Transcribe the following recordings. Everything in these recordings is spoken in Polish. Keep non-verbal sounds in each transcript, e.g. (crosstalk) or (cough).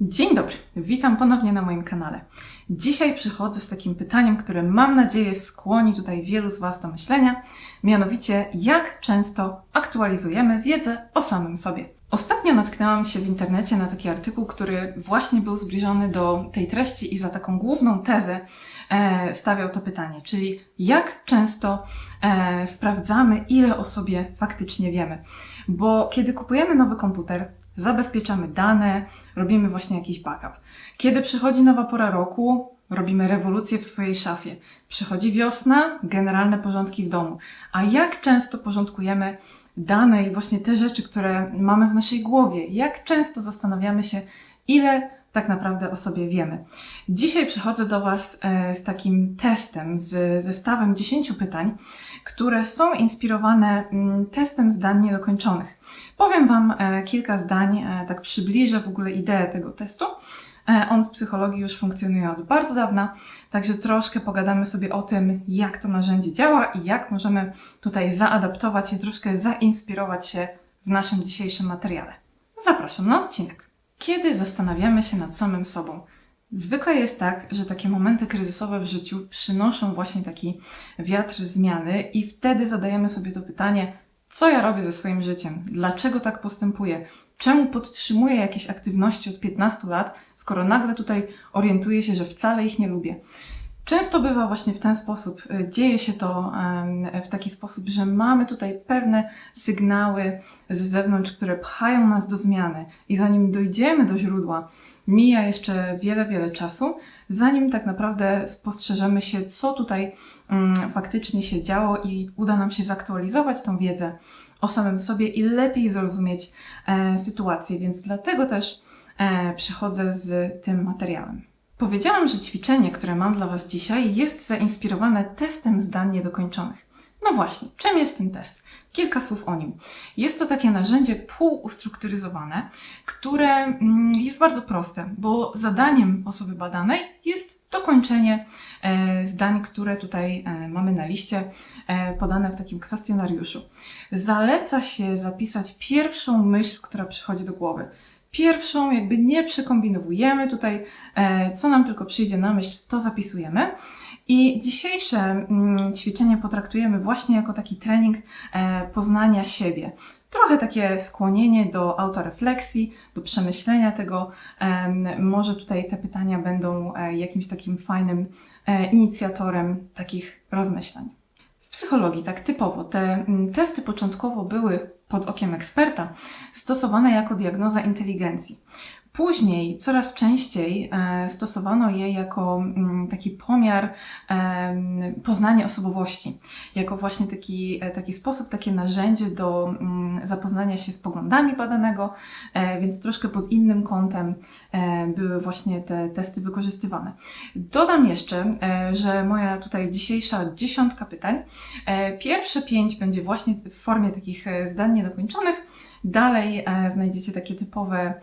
Dzień dobry, witam ponownie na moim kanale. Dzisiaj przychodzę z takim pytaniem, które mam nadzieję skłoni tutaj wielu z Was do myślenia, mianowicie jak często aktualizujemy wiedzę o samym sobie. Ostatnio natknęłam się w internecie na taki artykuł, który właśnie był zbliżony do tej treści i za taką główną tezę e, stawiał to pytanie, czyli jak często e, sprawdzamy, ile o sobie faktycznie wiemy. Bo kiedy kupujemy nowy komputer, zabezpieczamy dane, robimy właśnie jakiś backup. Kiedy przychodzi nowa pora roku, robimy rewolucję w swojej szafie. Przychodzi wiosna, generalne porządki w domu. A jak często porządkujemy dane i właśnie te rzeczy, które mamy w naszej głowie? Jak często zastanawiamy się, ile tak naprawdę o sobie wiemy? Dzisiaj przychodzę do Was e, z takim testem, z zestawem 10 pytań, które są inspirowane mm, testem zdań niedokończonych. Powiem Wam e, kilka zdań, e, tak przybliżę w ogóle ideę tego testu. On w psychologii już funkcjonuje od bardzo dawna, także troszkę pogadamy sobie o tym, jak to narzędzie działa i jak możemy tutaj zaadaptować się, troszkę zainspirować się w naszym dzisiejszym materiale. Zapraszam na odcinek. Kiedy zastanawiamy się nad samym sobą? Zwykle jest tak, że takie momenty kryzysowe w życiu przynoszą właśnie taki wiatr zmiany i wtedy zadajemy sobie to pytanie, co ja robię ze swoim życiem? Dlaczego tak postępuję? Czemu podtrzymuję jakieś aktywności od 15 lat, skoro nagle tutaj orientuję się, że wcale ich nie lubię? Często bywa właśnie w ten sposób, y, dzieje się to w taki sposób, że mamy tutaj pewne sygnały z zewnątrz, które pchają nas do zmiany i zanim dojdziemy do źródła, mija jeszcze wiele, wiele czasu, zanim tak naprawdę spostrzeżemy się, co tutaj mm, faktycznie się działo i uda nam się zaktualizować tą wiedzę o samym sobie i lepiej zrozumieć e, sytuację. Więc dlatego też e, przychodzę z tym materiałem. Powiedziałam, że ćwiczenie, które mam dla Was dzisiaj, jest zainspirowane testem zdań niedokończonych. No właśnie, czym jest ten test? Kilka słów o nim. Jest to takie narzędzie półustrukturyzowane, które mm, jest bardzo proste, bo zadaniem osoby badanej jest dokończenie e, zdań, które tutaj e, mamy na liście e, podane w takim kwestionariuszu. Zaleca się zapisać pierwszą myśl, która przychodzi do głowy. Pierwszą, jakby nie przekombinowujemy tutaj, e, co nam tylko przyjdzie na myśl, to zapisujemy. I dzisiejsze mm, ćwiczenie potraktujemy właśnie jako taki trening e, poznania siebie. Trochę takie skłonienie do autorefleksji, do przemyślenia tego. Em, Może tutaj te pytania będą e, jakimś takim fajnym e, inicjatorem takich rozmyślań. W psychologii tak typowo te mm, testy początkowo były pod okiem eksperta stosowane jako diagnoza inteligencji. Później coraz częściej e, stosowano je jako mm, taki pomiar em, poznania osobowości, jako właśnie taki, e, taki sposób, takie narzędzie do mm, zapoznania się z poglądami badanego, e, więc troszkę pod innym kątem e, były właśnie te testy wykorzystywane. Dodam jeszcze, e, że moja tutaj dzisiejsza dziesiątka pytań, e, pierwsze pięć będzie właśnie w formie takich e, zdań niedokończonych, Dalej e, znajdziecie takie typowe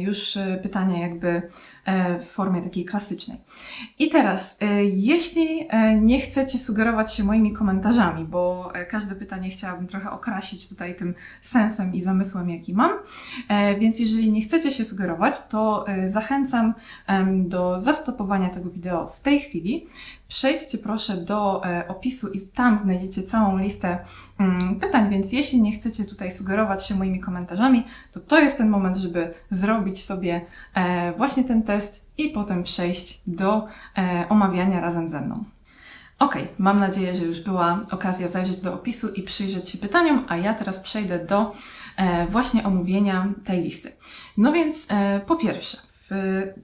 już e, pytania jakby e, w formie takiej klasycznej. I teraz, e, jeśli nie chcecie sugerować się moimi komentarzami, bo każde pytanie chciałabym trochę okrasić tutaj tym sensem i zamysłem, jaki mam, więc jeżeli nie chcecie się sugerować, to zachęcam do zastopowania tego wideo w tej chwili. Przejdźcie proszę do opisu i tam znajdziecie całą listę mm, pytań, więc jeśli nie chcecie tutaj sugerować się moimi komentarzami, to to jest ten moment, żeby zrobić sobie e, właśnie ten test i potem przejść do e, omawiania razem ze mną. Ok, mam nadzieję, że już była okazja zajrzeć do opisu i przyjrzeć się pytaniom, a ja teraz przejdę do e, właśnie omówienia tej listy. No więc po pierwsze,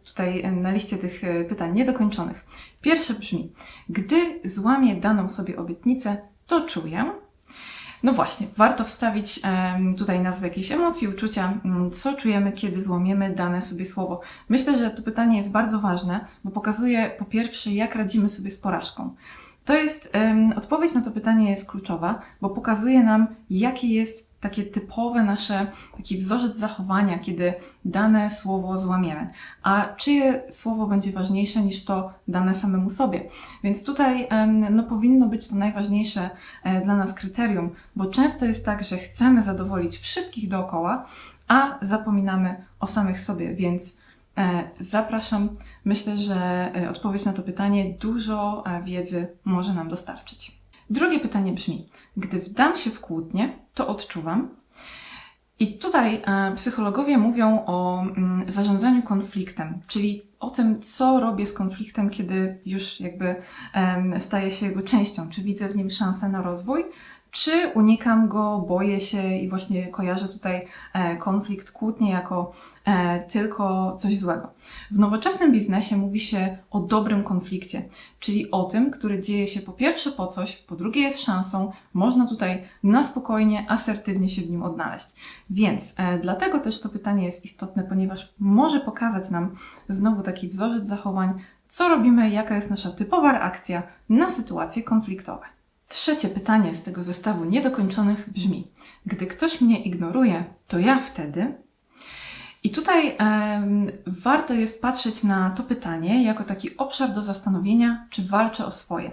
tutaj na liście tych pytań niedokończonych. Pierwsze brzmi, gdy złamię daną sobie obietnicę, to czuję. No właśnie, warto wstawić tutaj nazwę jakiejś emocji, uczucia, mm, co czujemy, kiedy złamiemy dane sobie słowo. Myślę, że to pytanie jest bardzo ważne, bo pokazuje po pierwsze, jak radzimy sobie z porażką. To jest, odpowiedź na to pytanie jest kluczowa, bo pokazuje nam, jakie jest takie typowe nasze, taki wzorzec zachowania, kiedy dane słowo złamiemy. A czyje słowo będzie ważniejsze niż to dane samemu sobie? Więc tutaj no, powinno być to najważniejsze e, dla nas kryterium, bo często jest tak, że chcemy zadowolić wszystkich dookoła, a zapominamy o samych sobie, więc e, zapraszam. Myślę, że e, odpowiedź na to pytanie dużo wiedzy może nam dostarczyć. Drugie pytanie brzmi: Gdy wdam się w kłótnię, to odczuwam. I tutaj e, psychologowie mówią o mm, zarządzaniu konfliktem, czyli o tym, co robię z konfliktem, kiedy już jakby em, staje się jego częścią. Czy widzę w nim szansę na rozwój, czy unikam go, boję się i właśnie kojarzę tutaj e, konflikt, kłótnię jako e, tylko coś złego. W nowoczesnym biznesie mówi się o dobrym konflikcie, czyli o tym, który dzieje się po pierwsze po coś, po drugie jest szansą, można tutaj na spokojnie, asertywnie się w nim odnaleźć. Więc e, dlatego też to pytanie jest istotne, ponieważ może pokazać nam znowu taki wzorzec zachowań, co robimy, jaka jest nasza typowa reakcja na sytuacje konfliktowe. Trzecie pytanie z tego zestawu niedokończonych brzmi: Gdy ktoś mnie ignoruje, to ja wtedy. I tutaj em, warto jest patrzeć na to pytanie jako taki obszar do zastanowienia, czy walczę o swoje.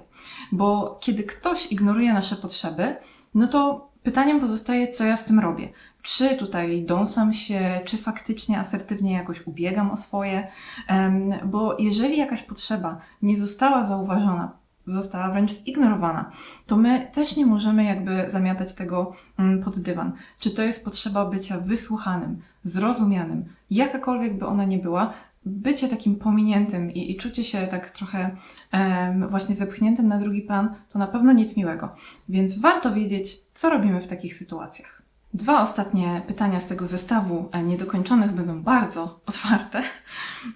Bo kiedy ktoś ignoruje nasze potrzeby, no to pytaniem pozostaje, co ja z tym robię. Czy tutaj dąsam się, czy faktycznie asertywnie jakoś ubiegam o swoje, Em, bo jeżeli jakaś potrzeba nie została zauważona, została wręcz zignorowana, to my też nie możemy jakby zamiatać tego mm, pod dywan. Czy to jest potrzeba bycia wysłuchanym, zrozumianym, jakakolwiek by ona nie była, bycie takim pominiętym i, i czucie się tak trochę em, właśnie zepchniętym na drugi plan, to na pewno nic miłego. Więc warto wiedzieć, co robimy w takich sytuacjach. Dwa ostatnie pytania z tego zestawu e, niedokończonych będą bardzo otwarte.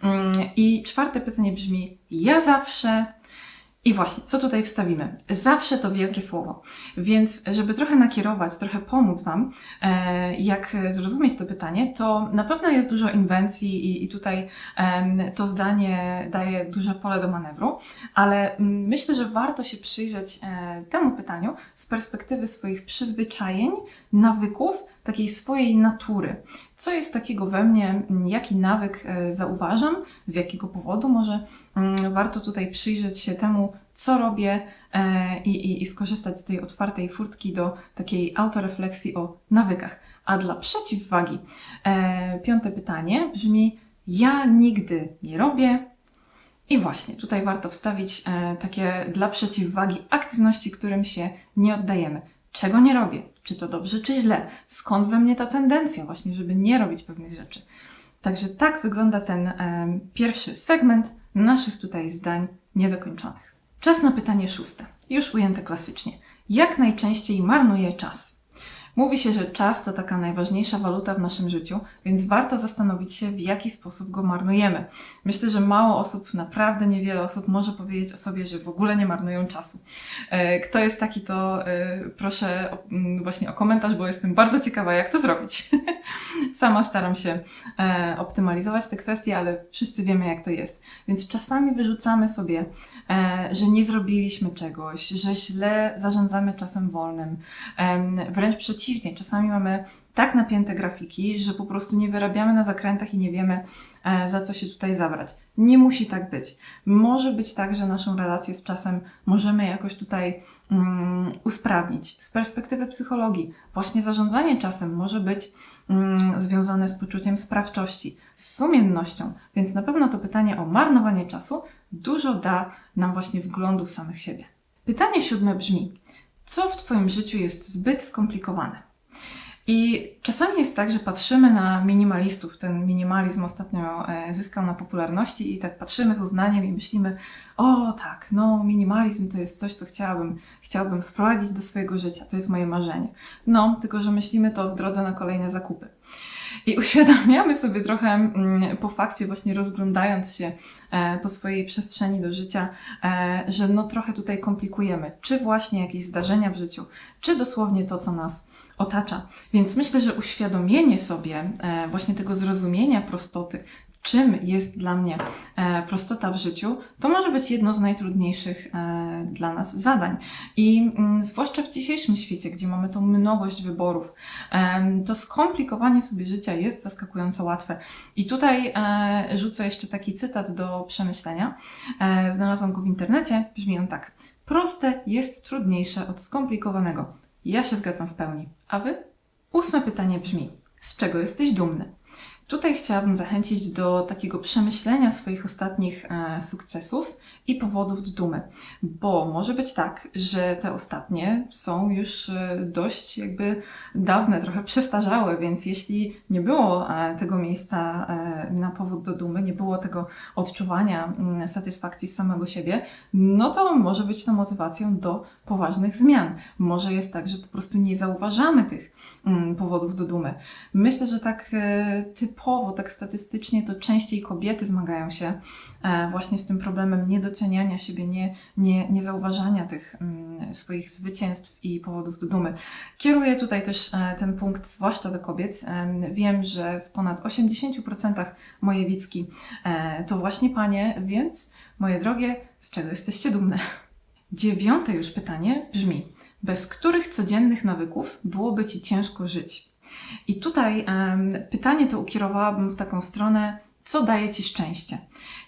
Mm, I czwarte pytanie brzmi: Ja zawsze i właśnie, co tutaj wstawimy? Zawsze to wielkie słowo. Więc, żeby trochę nakierować, trochę pomóc Wam, e, jak zrozumieć to pytanie, to na pewno jest dużo inwencji i, tutaj to zdanie daje duże pole do manewru, ale mm, myślę, że warto się przyjrzeć e, temu pytaniu z perspektywy swoich przyzwyczajeń, nawyków, takiej swojej natury. Co jest takiego we mnie, jaki nawyk e, zauważam, z jakiego powodu może mm, warto tutaj przyjrzeć się temu, co robię e, i, i, i skorzystać z tej otwartej furtki do takiej autorefleksji o nawykach. A dla przeciwwagi, e, piąte pytanie brzmi: Ja nigdy nie robię. I właśnie tutaj warto wstawić takie dla przeciwwagi aktywności, którym się nie oddajemy. Czego nie robię? Czy to dobrze, czy źle? Skąd we mnie ta tendencja, właśnie, żeby nie robić pewnych rzeczy? Także tak wygląda ten e, pierwszy segment naszych tutaj zdań niedokończonych. Czas na pytanie szóste, już ujęte klasycznie. Jak najczęściej marnuję czas? Mówi się, że czas to taka najważniejsza waluta w naszym życiu, więc warto zastanowić się, w jaki sposób go marnujemy. Myślę, że mało osób, naprawdę niewiele osób może powiedzieć o sobie, że w ogóle nie marnują czasu. E, Kto jest taki, to e, proszę o- m, właśnie o komentarz, bo jestem bardzo ciekawa, jak to zrobić. (laughs) Sama staram się e, optymalizować te kwestie, ale wszyscy wiemy, jak to jest. Więc czasami wyrzucamy sobie, że nie zrobiliśmy czegoś, że źle zarządzamy czasem wolnym. Wręcz przeciwnie, czasami mamy tak napięte grafiki, że po prostu nie wyrabiamy na zakrętach i nie wiemy, e, za co się tutaj zabrać. Nie musi tak być. Może być tak, że naszą relację z czasem możemy jakoś tutaj mm, usprawnić. Z perspektywy psychologii, właśnie zarządzanie czasem może być mm, związane z poczuciem sprawczości, z sumiennością, więc na pewno to pytanie o marnowanie czasu dużo da nam właśnie wglądu w samych siebie. Pytanie siódme brzmi: co w Twoim życiu jest zbyt skomplikowane? I czasami jest tak, że patrzymy na minimalistów. Ten minimalizm ostatnio e, zyskał na popularności i tak patrzymy z uznaniem i myślimy, o tak, no minimalizm to jest coś, co chciałabym, chciałbym wprowadzić do swojego życia, to jest moje marzenie. No, tylko że myślimy to w drodze na kolejne zakupy. I uświadamiamy sobie trochę mm, po fakcie, właśnie rozglądając się e, po swojej przestrzeni do życia, e, że no trochę tutaj komplikujemy, czy właśnie jakieś zdarzenia w życiu, czy dosłownie to, co nas otacza. Więc myślę, że uświadomienie sobie e, właśnie tego zrozumienia prostoty, czym jest dla mnie e, prostota w życiu, to może być jedno z najtrudniejszych e, dla nas zadań. I mm, zwłaszcza w dzisiejszym świecie, gdzie mamy tą mnogość wyborów, em, to skomplikowanie sobie życia jest zaskakująco łatwe. I tutaj e, rzucę jeszcze taki cytat do przemyślenia. E, znalazłam go w internecie. Brzmi on tak. Proste jest trudniejsze od skomplikowanego. Ja się zgadzam w pełni. A wy? Ósme pytanie brzmi: z czego jesteś dumny? Tutaj chciałabym zachęcić do takiego przemyślenia swoich ostatnich e, sukcesów i powodów do dumy, bo może być tak, że te ostatnie są już e, dość jakby dawne, trochę przestarzałe, więc jeśli nie było e, tego miejsca na powód do dumy, nie było tego odczuwania mm, satysfakcji z samego siebie, no to może być to motywacją do poważnych zmian. Może jest tak, że po prostu nie zauważamy tych mm, powodów do dumy. Myślę, że tak e, typowo, tak statystycznie to częściej kobiety zmagają się e, właśnie z tym problemem niedoceniania siebie, nie, nie, niezauważania tych mm, swoich zwycięstw i powodów do dumy. Kieruję tutaj też e, ten punkt zwłaszcza do kobiet. Em, Wiem, że w ponad 80% mojej widzki e, to właśnie panie, więc moje drogie, z czego jesteście dumne? Dziewiąte już pytanie brzmi: bez których codziennych nawyków byłoby ci ciężko żyć? I tutaj pytanie to ukierowałabym w taką stronę, co daje ci szczęście?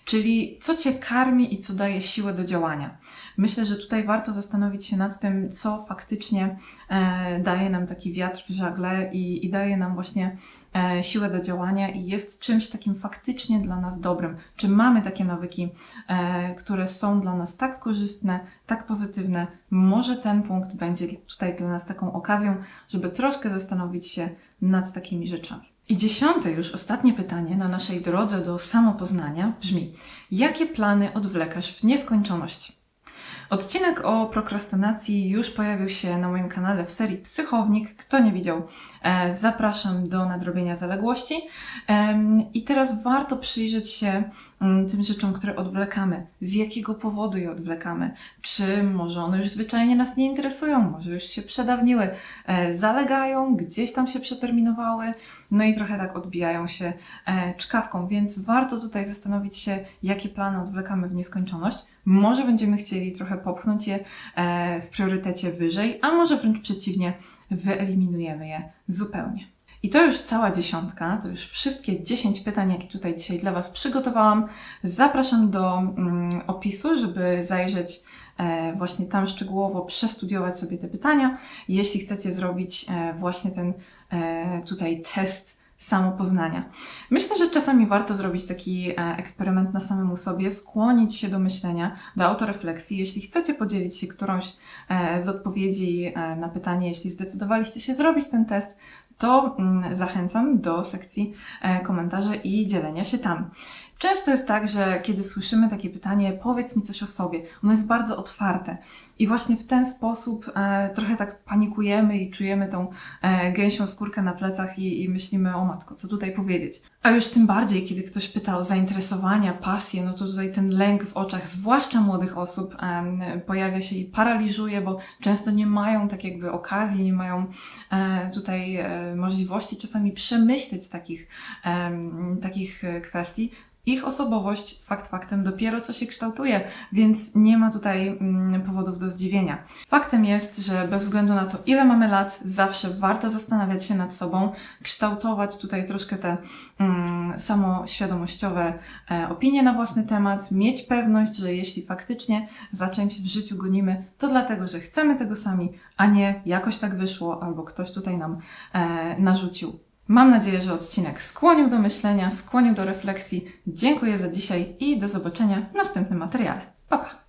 Czyli co cię karmi i co daje siłę do działania? Myślę, że tutaj warto zastanowić się nad tym, co faktycznie e, daje nam taki wiatr w żagle i, i daje nam właśnie e, siłę do działania i jest czymś takim faktycznie dla nas dobrym. Czy mamy takie nawyki, e, które są dla nas tak korzystne, tak pozytywne? Może ten punkt będzie tutaj dla nas taką okazją, żeby troszkę zastanowić się nad takimi rzeczami. I dziesiąte już, ostatnie pytanie na naszej drodze do samopoznania brzmi: jakie plany odwlekasz w nieskończoność? Odcinek o prokrastynacji już pojawił się na moim kanale w serii Psychownik. Kto nie widział, e, zapraszam do nadrobienia zaległości. I teraz warto przyjrzeć się mm, tym rzeczom, które odwlekamy. Z jakiego powodu je odwlekamy? Czy może one już zwyczajnie nas nie interesują? Może już się przedawniły? E, Zalegają, gdzieś tam się przeterminowały? No i trochę tak odbijają się e, czkawką, więc warto tutaj zastanowić się, jakie plany odwlekamy w nieskończoność. Może będziemy chcieli trochę popchnąć je e, w priorytecie wyżej, a może wręcz przeciwnie, wyeliminujemy je zupełnie. I to już cała dziesiątka, to już wszystkie 10 pytań, jakie tutaj dzisiaj dla Was przygotowałam. Zapraszam do mm, opisu, żeby zajrzeć e, właśnie tam szczegółowo, przestudiować sobie te pytania. Jeśli chcecie zrobić e, właśnie ten e, tutaj test samopoznania. Myślę, że czasami warto zrobić taki e, eksperyment na samemu sobie, skłonić się do myślenia, do autorefleksji. Jeśli chcecie podzielić się którąś e, z odpowiedzi e, na pytanie, jeśli zdecydowaliście się zrobić ten test, to mm, zachęcam do sekcji e, komentarzy i dzielenia się tam. Często jest tak, że kiedy słyszymy takie pytanie, powiedz mi coś o sobie, ono jest bardzo otwarte. I właśnie w ten sposób e, trochę tak panikujemy i czujemy tą e, gęsią skórkę na plecach i, i myślimy, o matko, co tutaj powiedzieć. A już tym bardziej, kiedy ktoś pyta o zainteresowania, pasje, no to tutaj ten lęk w oczach, zwłaszcza młodych osób, em, pojawia się i paraliżuje, bo często nie mają tak jakby okazji, nie mają e, tutaj e, możliwości czasami przemyśleć takich, em, takich e, kwestii. Ich osobowość, fakt faktem, dopiero co się kształtuje, więc nie ma tutaj mm, powodów do zdziwienia. Faktem jest, że bez względu na to, ile mamy lat, zawsze warto zastanawiać się nad sobą, kształtować tutaj troszkę te mm, samoświadomościowe e, opinie na własny temat, mieć pewność, że jeśli faktycznie za czymś w życiu gonimy, to dlatego, że chcemy tego sami, a nie jakoś tak wyszło albo ktoś tutaj nam e, narzucił. Mam nadzieję, że odcinek skłonił do myślenia, skłonił do refleksji. Dziękuję za dzisiaj i do zobaczenia w następnym materiale. Pa, pa!